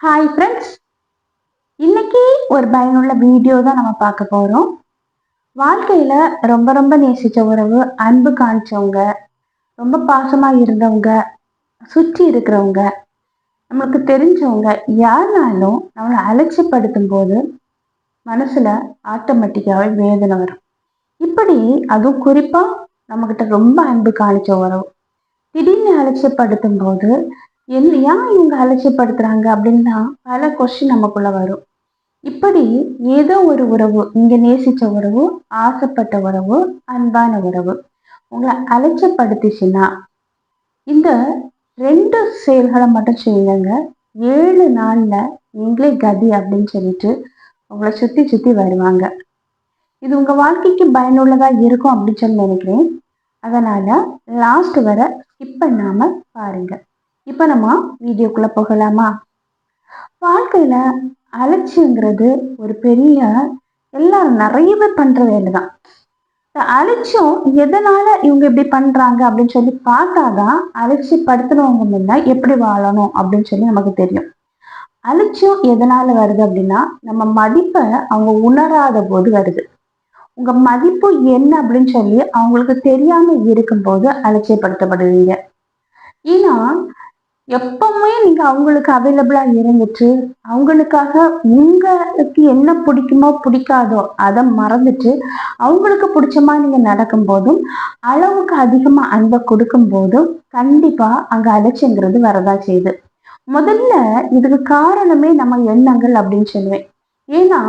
Hi friends இன்னைக்கு ஒரு பயனுள்ள வீடியோ தான் நம்ம பார்க்க போகிறோம் வாழ்க்கையில் ரொம்ப ரொம்ப நேசித்த உறவு அன்பு காணிச்சவங்க ரொம்ப பாசமாக இருந்தவங்க சுற்றி இருக்கிறவங்க நம்மளுக்கு தெரிஞ்சவங்க யாருனாலும் நம்மளை அலட்சியப்படுத்தும் போது மனசில் ஆட்டோமேட்டிக்காகவே வேதனை வரும். இப்படி அதுவும் குறிப்பாக நம்மக்கிட்ட ரொம்ப அன்பு காணிச்ச உறவு. திடீர்னு அலட்சியப்படுத்தும் போது என்ன ஏன் இவங்க அலட்சியப்படுத்துகிறாங்க அப்படின்னா பல கொஸ்டின் நமக்குள்ளே வரும். இப்படி ஏதோ ஒரு உறவு இங்கே நேசிச்ச உறவு ஆசைப்பட்ட உறவு அன்பான உறவு உங்களை அலட்சியப்படுத்திச்சுன்னா இந்த ரெண்டு செயல்களை மட்டும் செய்யுங்க. ஏழு நாளில் நீங்களே கதி அப்படின்னு சொல்லிட்டு உங்களை சுற்றி சுற்றி வருவாங்க. இது உங்கள் வாழ்க்கைக்கு பயனுள்ளதாக இருக்கும் அப்படின்னு சொல்லி நினைக்கிறேன். அதனால் லாஸ்ட் வர ஸ்கிப் பண்ணாமல் பாருங்கள் இப்போ நம்ம வீடியோக்குள்ள போகலாமா? வாழ்க்கையில அலட்சியங்கிறது ஒரு பெரிய எல்லாரும் நிறைய பேர் பண்ற வேலை தான் இந்த அலட்சியம் எதனால இவங்க இப்படி பண்றாங்க அப்படின்னு சொல்லி பார்த்தாதான் அலட்சியப்படுத்தினவங்க முன்ன எப்படி வாழணும் அப்படின்னு சொல்லி நமக்கு தெரியும். அலட்சியம் எதனால வருது அப்படின்னா நம்ம மதிப்பை அவங்க உணராத போது வருது. உங்க மதிப்பு என்ன அப்படின்னு சொல்லி அவங்களுக்கு தெரியாம இருக்கும்போது அலட்சியப்படுத்தப்படுவீங்க. ஏன்னா எப்பவுமே நீங்க அவங்களுக்கு அவைலபிளா இருந்துட்டு அவங்களுக்காக உங்களுக்கு என்ன பிடிக்குமோ பிடிக்காதோ அதை மறந்துட்டு அவங்களுக்கு பிடிச்ச மாதிரி நீங்க நடக்கும் போதும் அளவுக்கு அதிகமா அன்பை கொடுக்கும் போதும் கண்டிப்பா அங்க அலட்சியங்கிறது வரதா செய்யுது. முதல்ல இதுக்கு காரணமே நம்ம எண்ணங்கள் அப்படின்னு சொல்லுவேன். ஏன்னா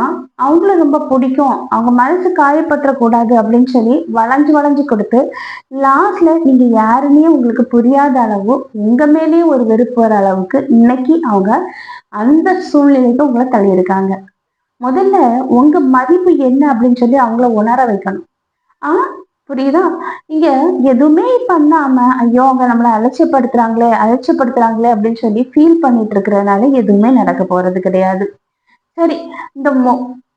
அவங்கள ரொம்ப பிடிக்கும். அவங்க மனசு காயப்பற்றக்கூடாது அப்படின்னு சொல்லி வளைஞ்சு வளைஞ்சு கொடுத்து லாஸ்ட்ல நீங்க யாருன்னே உங்களுக்கு புரியாத அளவு உங்க மேலேயே ஒரு வெறுப்பு வர அளவுக்கு இன்னைக்கு அவங்க அந்த சூழ்நிலைக்கு உங்களை தள்ளியிருக்காங்க. முதல்ல உங்க மதிப்பு என்ன அப்படின்னு சொல்லி அவங்கள உணர வைக்கணும். ஆ புரியுதா? நீங்க எதுவுமே பண்ணாம ஐயோ அவங்க நம்மளை அலட்சியப்படுத்துறாங்களே அலட்சியப்படுத்துறாங்களே அப்படின்னு சொல்லி ஃபீல் பண்ணிட்டு இருக்கிறதுனால எதுவுமே நடக்க போறது கிடையாது. சரி இந்த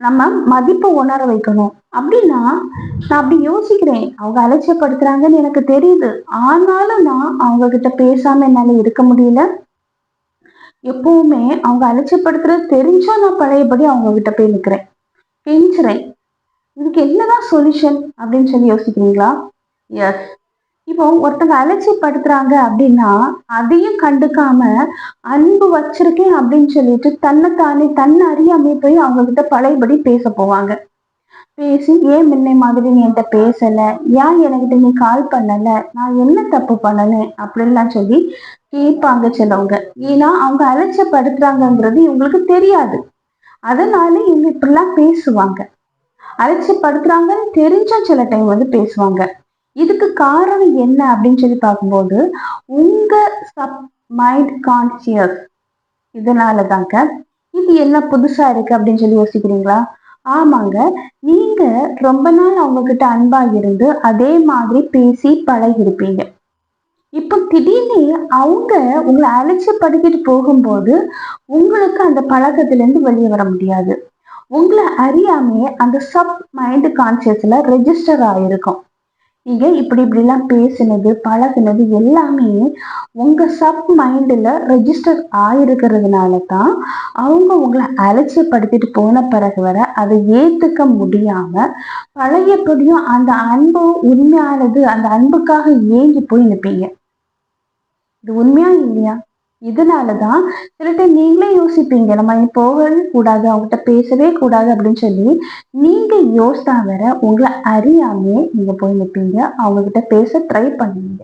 நம்ம மதிப்பை உணர வைக்கணும். அப்படின்னா நான் அப்படி யோசிக்கிறேன். அவங்க அலட்சியப்படுத்துறாங்கன்னு எனக்கு தெரியுது. ஆனாலும் நான் அவங்க கிட்ட பேசாம என்னால இருக்க முடியல. எப்பவுமே அவங்க அலட்சியப்படுத்துறது தெரிஞ்சா நான் பழையபடி அவங்க கிட்ட போய் நிற்கிறேன் கெஞ்சுறேன். இதுக்கு என்னதான் சொல்யூஷன் அப்படின்னு சொல்லி யோசிக்கிறீங்களா? எஸ் இப்போ ஒருத்தங்க அலட்சியப்படுத்துறாங்க அப்படின்னா அதையும் கண்டுக்காம அன்பு வச்சிருக்கேன் அப்படின்னு சொல்லிட்டு தன்னைத்தானே தன்னை அறியாமே போய் அவங்க கிட்ட பழையபடி பேச போவாங்க. பேசி ஏன் முன்னை மாதிரி நீ என்கிட்ட பேசல? ஏன் எனக்கிட்ட நீ கால் பண்ணல? நான் என்ன தப்பு பண்ணனேன் அப்படின்லாம் சொல்லி கேட்பாங்க சிலவங்க. ஏன்னா அவங்க அலட்சியப்படுத்துறாங்கங்கிறது இவங்களுக்கு தெரியாது. அதனால இவங்க இப்படிலாம் பேசுவாங்க. அலட்சியப்படுத்துறாங்கன்னு தெரிஞ்சும் சில டைம் வந்து பேசுவாங்க. இதுக்கு காரணம் என்ன அப்படின்னு சொல்லி பார்க்கும்போது உங்க சப் மைண்ட் கான்சியஸ் இதனால தாங்க இது என்ன புதுசா இருக்கு அப்படின்னு சொல்லி யோசிக்கிறீங்களா? ஆமாங்க. நீங்க ரொம்ப நாள் அவங்க கிட்ட அன்பா இருந்து அதே மாதிரி பேசி பழகிருப்பீங்க இப்போ திடீர்னு அவங்க உங்களை அலட்சியப்படுத்திட்டு போகும்போது உங்களுக்கு அந்த பழக்கத்துல இருந்து வெளியே வர முடியாது. உங்களை அறியாமே அந்த சப் மைண்ட் கான்சியஸ்ல ரெஜிஸ்டர் ஆயிருக்கும். நீங்க இப்படி இப்படிலாம் பேசினது பழகுனது எல்லாமே உங்க சப் மைண்டில் ரெஜிஸ்டர் ஆயிருக்கிறதுனால தான் அவங்க உங்களை அலட்சியப்படுத்திட்டு போன பிறகு வர அதை ஏற்றுக்க முடியாம பழையபடியும் அந்த அன்பு உண்மையானது அந்த அன்புக்காக ஏங்கி போய் நிற்பீங்க இது உண்மையா இல்லையா? இதனாலதான் சில டைம் நீங்களே யோசிப்பீங்க நம்ம போகவே கூடாது அவங்ககிட்ட பேசவே கூடாது அப்படின்னு சொல்லி நீங்க யோசித்தா வர உங்களை அறியாமே நீங்க போய் நிற்பீங்க அவங்க கிட்ட பேச ட்ரை பண்ணுவீங்க.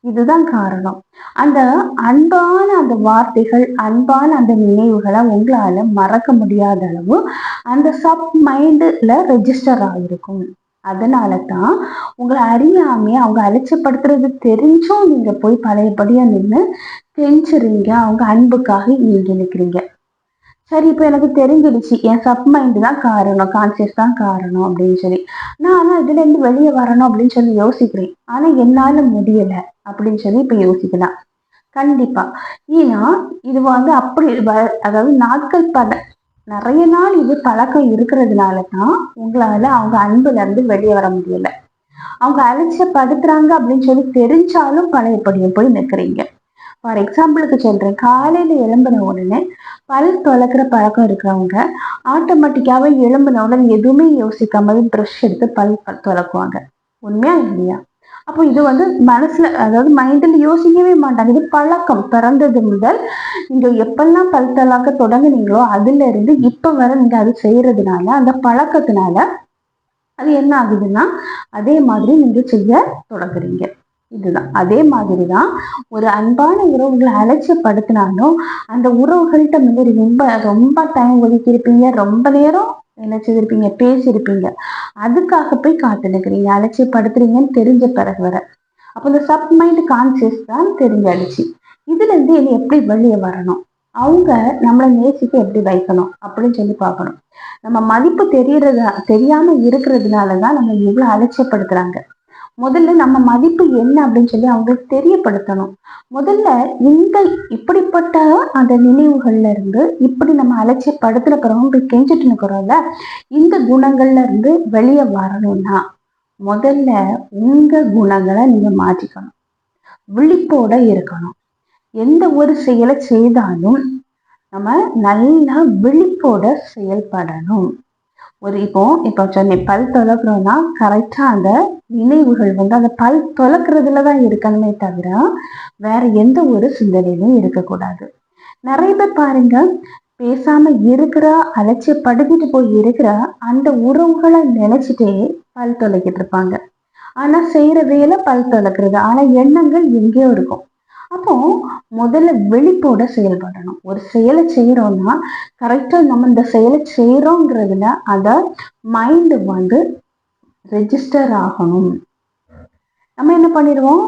இதுதான் காரணம். அந்த அன்பான அந்த வார்த்தைகள் அன்பான அந்த நினைவுகளை உங்களால மறக்க முடியாத அளவு அந்த சப் மைண்டுல ரெஜிஸ்டர் ஆகிருக்கும் அதனால தான் உங்களை அறியாமே அவங்க அலட்சியப்படுத்துறது தெரிஞ்சும் நீங்க போய் பழையபடியா நின்று கெஞ்சுறீங்க. அவங்க அன்புக்காக நீங்க நிற்கிறீங்க சரி இப்போ எனக்கு தெரிஞ்சிடுச்சு. என் சப் மைண்டு தான் காரணம் கான்சியஸ் தான் காரணம் அப்படின்னு சொல்லி. நான் ஆனால் இதுல இருந்து வெளியே வரணும் அப்படின்னு சொல்லி யோசிக்கிறேன். ஆனா என்னால முடியலை அப்படின்னு சொல்லி இப்போ யோசிக்கலாம். கண்டிப்பா. ஏன்னா இது வந்து அப்படி அதாவது நாட்கள் பல நிறைய நாள் இது பழக்கம் இருக்கிறதுனால தான் உங்களால அவங்க அன்புல இருந்து வெளியே வர முடியல. அவங்க அழைச்ச படுத்துறாங்க அப்படின்னு சொல்லி தெரிஞ்சாலும் பழையபடியும் போய் நிற்கிறீங்க. ஃபார் எக்ஸாம்பிளுக்கு சொல்றேன் காலையில எழும்பின உடனே பல் தொலைக்கிற பழக்கம் இருக்கிறவங்க ஆட்டோமேட்டிக்காவே எழும்பின உடனே எதுவுமே யோசிக்காம ப்ரஷ் எடுத்து பல் தொலைக்குவாங்க உண்மையா இல்லையா? அப்போ இது வந்து மனசுல அதாவது மைண்டில் யோசிக்கவே மாட்டாங்க. இது பழக்கம். பிறந்தது முதல் நீங்க எப்பெல்லாம் பல் தலாக்க தொடங்குனீங்களோ அதுல இருந்து இப்ப வர நீங்க அது செய்யறதுனால அந்த பழக்கத்தினால அது என்ன ஆகுதுன்னா அதே மாதிரி நீங்க செய்ய தொடங்குறீங்க. இதுதான். அதே மாதிரி தான் ஒரு அன்பான உறவுகளை அலட்சியப்படுத்தினாலும் அந்த உறவுகள்கிட்ட வந்து ரொம்ப ரொம்ப டைம் ஒதுக்கியிருப்பீங்க. ரொம்ப நேரம் என்ன செய்திருப்பீங்க பேசியிருப்பீங்க. அதுக்காக போய் காத்து நிற்கிறீங்க அலட்சியப்படுத்துறீங்கன்னு தெரிஞ்ச பிறகு வர. அப்போ இந்த சப் மைண்ட் கான்சியஸ் தான் தெரிஞ்சாடுச்சு இதுல இருந்து இனி எப்படி வெளியே வரணும்? அவங்க நம்மளை நேசிக்க எப்படி வைக்கணும்? அப்படின்னு சொல்லி பார்க்கணும். நம்ம மதிப்பு தெரியறதா தெரியாம இருக்கிறதுனால தான் நம்ம இவ்வளோ அலட்சியப்படுத்துறாங்க. முதல்ல நம்ம மதிப்பு என்ன அப்படின்னு சொல்லி அவங்களுக்கு தெரியப்படுத்தணும். முதல்ல இந்த இப்படிப்பட்ட அந்த நினைவுகள்ல இருந்து இப்படி நம்ம அலட்சியப்படுத்துற பிறகு போய் கெஞ்சிட்டு இருக்கிறோம்ல இந்த குணங்கள்ல இருந்து வெளியே வரணும்னா முதல்ல உங்க குணங்களை நீங்க மாற்றிக்கணும் விழிப்போட இருக்கணும். எந்த ஒரு செயலை செய்தாலும் நம்ம நல்லா விழிப்போட செயல்படணும். ஒரு இப்போ இப்போ சொன்னேன் பல் தொலைக்கிறோன்னா கரெக்டாக அந்த நினைவுகள் வந்து அந்த பல் தொலைக்கிறதுல தான் இருக்கணுமே தவிர வேற எந்த ஒரு சிந்தனையிலும் இருக்கக்கூடாது. நிறைய பேர் பாருங்க பேசாம இருக்கிற அலட்சியப்படுத்திட்டு போய் இருக்கிற அந்த உறவுகளை நினைச்சிட்டே பல் தொலைக்கிட்டு இருப்பாங்க. ஆனா செய்யற வேலை பல் தொலைக்கிறது. ஆனா எண்ணங்கள் எங்கேயோ இருக்கும். அப்போ முதல்ல விழிப்போட செயல்படணும். ஒரு செயலை செய்யறோம்னா கரெக்டா நம்ம இந்த செயலை செய்யறோங்கிறதுல அத மைண்டு வந்து ரெஜிஸ்டர் ஆகணும். நம்ம என்ன பண்ணிடுவோம்?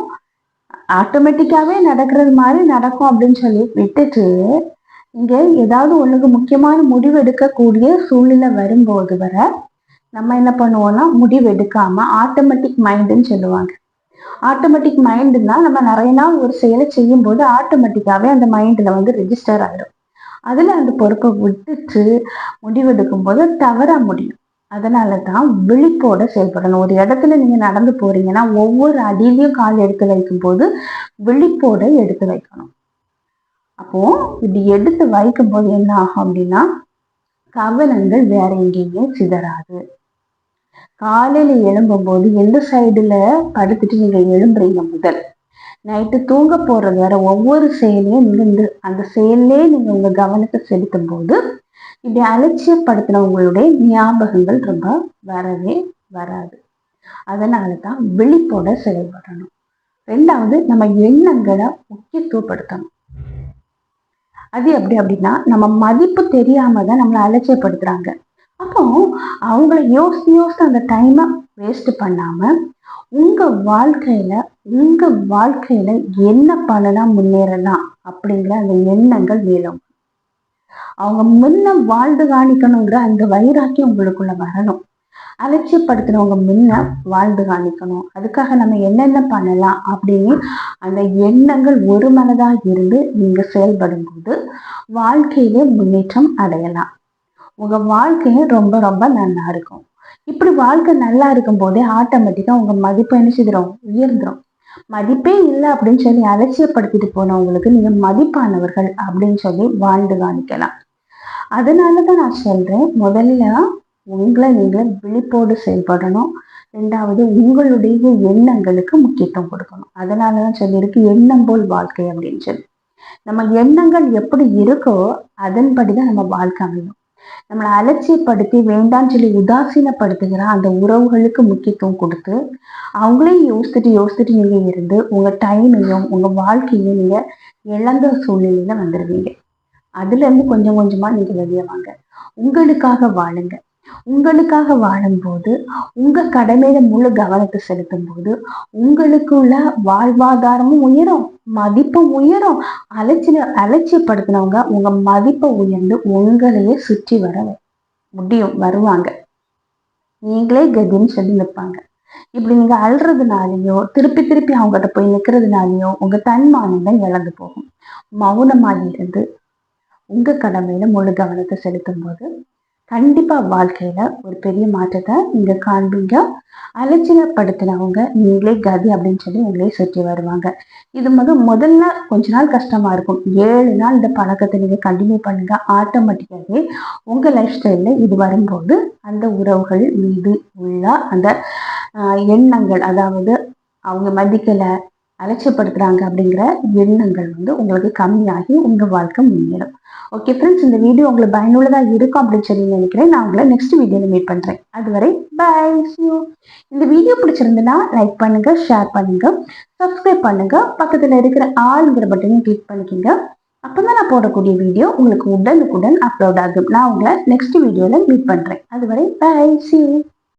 ஆட்டோமேட்டிக்காவே நடக்கிறது மாதிரி நடக்கும் அப்படின்னு சொல்லி விட்டுட்டு இங்கே ஏதாவது ஒன்றுக்கு முக்கியமான முடிவு எடுக்கக்கூடிய சூழ்நிலை வரும்போது வர நம்ம என்ன பண்ணுவோம்னா முடிவு எடுக்காம ஆட்டோமேட்டிக் மைண்டுன்னு சொல்லுவாங்க. ஆட்டோமேட்டிக் மைண்டுன்னா நம்ம நிறைய நாள் ஒரு செயலை செய்யும் போது ஆட்டோமேட்டிக்காவே அந்த மைண்ட்ல வந்து ரெஜிஸ்டர் ஆயிடும். அதுல அந்த பொறுப்பை விட்டுட்டு முடிவெடுக்கும் போது தவற முடியும். அதனால தான் விழிப்போட செயல்படணும். ஒரு இடத்துல நீங்க நடந்து போறீங்கன்னா ஒவ்வொரு அடியிலையும் கால் எடுத்து வைக்கும் போது விழிப்போட எடுத்து வைக்கணும். அப்போ இப்படி எடுத்து வைக்கும் போது என்ன ஆகும் அப்படின்னா கவனங்கள் வேற எங்கேயுமே சிதறாது. காலையில எழும்பும் போது எந்த சைடுல படுத்துட்டு நீங்க எழும்புறீங்க முதல்? நைட்டு தூங்க போறது வர ஒவ்வொரு செயலையும் நீங்க இந்த அந்த செயலே நீங்க உங்க கவனத்தை செலுத்தும் போது இப்படி அலட்சியப்படுத்தின உங்களுடைய ஞாபகங்கள் ரொம்ப வரவே வராது. அதனால தான் விழிப்போட செயல்படணும். ரெண்டாவது நம்ம எண்ணங்களை முக்கியத்துவப்படுத்தணும். அது எப்படி அப்படின்னா நம்ம மதிப்பு தெரியாம தான் நம்மளை அலட்சியப்படுத்துறாங்க. அப்போ அவங்கள யோசித்து யோசித்து அந்த டைமை வேஸ்ட் பண்ணாம உங்க வாழ்க்கையில உங்க வாழ்க்கையில என்ன பண்ணலாம் முன்னேறலாம் அப்படிங்கிற அந்த எண்ணங்கள் மேலும் அவங்க முன்ன வாழ்ந்து காணிக்கணுங்கிற அந்த வைராக்கியம் உங்களுக்குள்ள வரணும். அலட்சியப்படுத்தினவங்க முன்ன வாழ்ந்து காணிக்கணும். அதுக்காக நம்ம என்னென்ன பண்ணலாம் அப்படின்னு அந்த எண்ணங்கள் ஒரு மனதாக இருந்து நீங்க செயல்படும் போது வாழ்க்கையிலே முன்னேற்றம் அடையலாம். உங்கள் வாழ்க்கையும் ரொம்ப ரொம்ப நல்லா இருக்கும். இப்படி வாழ்க்கை நல்லா இருக்கும் போதே ஆட்டோமேட்டிக்காக உங்கள் மதிப்பு என்ன உயர்ந்துடும் மதிப்பே இல்லை அப்படின்னு சொல்லி அலட்சியப்படுத்திட்டு போனவங்களுக்கு நீங்கள் மதிப்பானவர்கள் அப்படின்னு சொல்லி வாழ்ந்து காணிக்கலாம் அதனாலதான் நான் சொல்கிறேன் முதல்ல உங்களை நீங்களே விழிப்போடு செயல்படணும். ரெண்டாவது உங்களுடைய எண்ணங்களுக்கு முக்கியத்துவம் கொடுக்கணும். அதனாலதான் சொல்லியிருக்கு எண்ணம் போல் வாழ்க்கை அப்படின்னு சொல்லி. நம்ம எண்ணங்கள் எப்படி இருக்கோ அதன்படி தான் நம்ம வாழ்க்கை அமையும். நம்மளை அலட்சியப்படுத்தி வேண்டாம் சொல்லி உதாசீனப்படுத்துகிற அந்த உறவுகளுக்கு முக்கியத்துவம் கொடுத்து அவங்களையும் யோசிச்சுட்டு யோசிச்சுட்டு நீங்க இருந்து உங்க டைமையும் உங்க வாழ்க்கையும் நீங்க இழந்த சூழ்நிலையில வந்துடுவீங்க அதுலேருந்து கொஞ்சம் கொஞ்சமா நீங்கள் வெளியே வாங்க. உங்களுக்காக வாழுங்க. உங்களுக்காக வாழும்போது உங்க கடமையில முழு கவனத்தை செலுத்தும் போது உங்களுக்குள்ள வாழ்வாதாரமும் உயரும் மதிப்பும் உயரும். அலட்சிய அலட்சியப்படுத்தினவங்க உங்க மதிப்பை உயர்ந்து உங்களையே சுற்றி வர முடியும் வருவாங்க. நீங்களே கதின்னு சொல்லி நிற்பாங்க இப்படி நீங்க அழுறதுனாலயோ திருப்பி திருப்பி அவங்ககிட்ட போய் நிக்கிறதுனாலயோ உங்க தன்மானம் தான் இழந்து போகும். மௌனமாக இருந்து உங்க கடமையில முழு கவனத்தை செலுத்தும் போது கண்டிப்பாக வாழ்க்கையில் ஒரு பெரிய மாற்றத்தை நீங்கள் காண்பீங்க. அலட்சியப்படுத்தினவங்க நீங்களே கதி அப்படின்னு சொல்லி உங்களே சுற்றி வருவாங்க. இது வந்து முதல்ல கொஞ்ச நாள் கஷ்டமாக இருக்கும். ஏழு நாள் இந்த பழக்கத்தை நீங்கள் கண்டினியூ பண்ணுங்க. ஆட்டோமேட்டிக்காகவே உங்கள் லைஃப் ஸ்டைலில் இது வரும்போது அந்த உறவுகள் மீது உள்ள அந்த எண்ணங்கள் அதாவது அவங்க மதிக்கலை அலட்சியப்படுத்துகிறாங்க அப்படிங்கிற எண்ணங்கள் வந்து உங்களுக்கு கம்மியாகி உங்கள் வாழ்க்கை முன்னேறும். ஓகே ஃப்ரெண்ட்ஸ் இந்த வீடியோ உங்களுக்கு பயனுள்ளதாக இருக்கும் அப்படின்னு சொல்லி நினைக்கிறேன். நான் உங்களை நெக்ஸ்ட் வீடியோவில் மீட் பண்ணுறேன் அதுவரை பாய் யூ இந்த வீடியோ பிடிச்சிருந்துன்னா லைக் பண்ணுங்கள் ஷேர் பண்ணுங்கள் சப்ஸ்கிரைப் பண்ணுங்கள் பக்கத்தில் இருக்கிற ஆளுங்கிற பட்டனையும் கிளிக் பண்ணிக்கோங்க. அப்போ தான் நான் போடக்கூடிய வீடியோ உங்களுக்கு உடனுக்குடன் அப்லோட் ஆகும். நான் உங்களை நெக்ஸ்ட் வீடியோவில் மீட் பண்ணுறேன் அதுவரை பாய் யூ